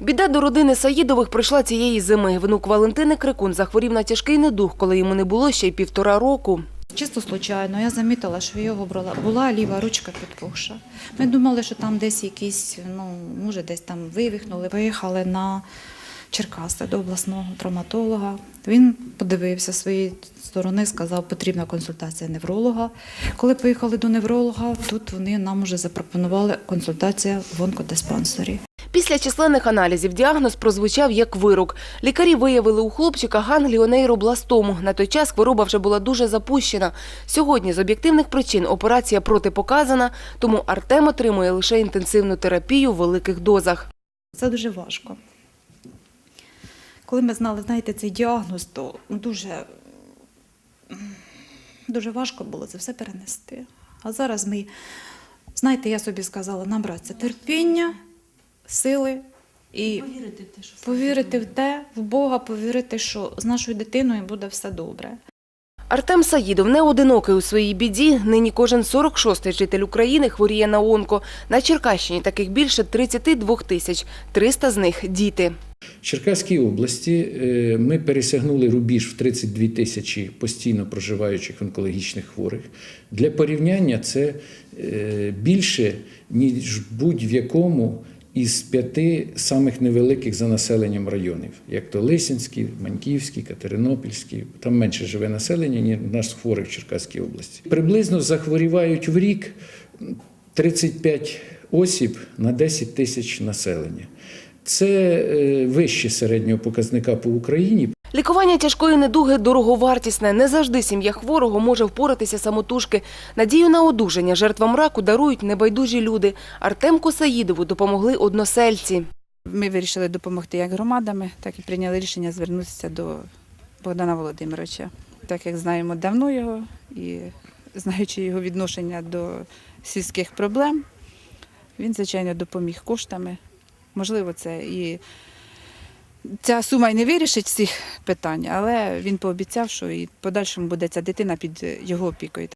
Біда до родини Саїдових прийшла цієї зими. Внук Валентини Крикун захворів на тяжкий недух, коли йому не було ще й півтора року. Чисто случайно я замітила, що його була, була ліва ручка підпухша. Ми думали, що там десь якісь, ну, може, десь там вивихнули. Поїхали на Черкаси до обласного травматолога. Він подивився своєї сторони, сказав, потрібна консультація невролога. Коли поїхали до невролога, тут вони нам вже запропонували консультацію в онкодиспансері. Після численних аналізів діагноз прозвучав як вирок. Лікарі виявили у хлопчика гангліонейробластому. На той час хвороба вже була дуже запущена. Сьогодні з об'єктивних причин операція протипоказана, тому Артем отримує лише інтенсивну терапію в великих дозах. Це дуже важко. Коли ми знали, знаєте, цей діагноз, то дуже, дуже важко було це все перенести. А зараз ми, знаєте, я собі сказала, набратися терпіння, сили і повірити в те, що повірити в те, в Бога, повірити, що з нашою дитиною буде все добре. Артем Саїдов не одинокий у своїй біді. Нині кожен 46-й житель України хворіє на онко. На Черкащині таких більше 32 тисяч. 300 з них – діти. В Черкаській області е, ми пересягнули рубіж в 32 тисячі постійно проживаючих онкологічних хворих. Для порівняння це е, більше, ніж будь-в якому із п'яти самих невеликих за населенням районів, як то Лисінський, Маньківський, Катеринопільський. Там менше живе населення, ніж у нас хворих в Черкаській області. Приблизно захворівають в рік 35 осіб на 10 тисяч населення. Це е, вище середнього показника по Україні. Лікування тяжкої недуги дороговартісне. Не завжди сім'я хворого може впоратися самотужки. Надію на одужання жертвам раку дарують небайдужі люди. Артемку Саїдову допомогли односельці. Ми вирішили допомогти як громадами, так і прийняли рішення звернутися до Богдана Володимировича. Так як знаємо давно його і знаючи його відношення до сільських проблем, він, звичайно, допоміг коштами. Можливо, це і ця сума й не вирішить всіх питань, але він пообіцяв, що і подальшому буде ця дитина під його опікою.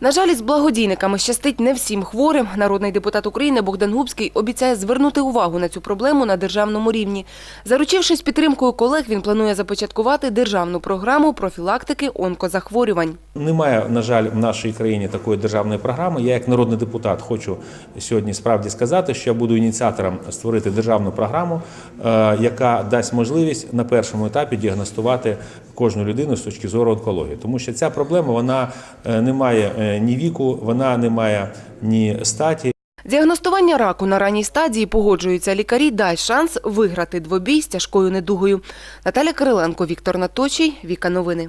На жаль, із благодійниками щастить не всім хворим. Народний депутат України Богдан Губський обіцяє звернути увагу на цю проблему на державному рівні. Заручившись підтримкою колег, він планує започаткувати державну програму профілактики онкозахворювань. Немає, на жаль, в нашій країні такої державної програми. Я, як народний депутат, хочу сьогодні справді сказати, що я буду ініціатором створити державну програму, е, яка дасть можливість на першому етапі діагностувати кожну людину з точки зору онкології. Тому що ця проблема вона е, не має е, ні віку, вона не має ні статі. Діагностування раку на ранній стадії погоджуються лікарі, дасть шанс виграти двобій з тяжкою недугою. Наталя Кириленко, Віктор Наточий, Віка Новини.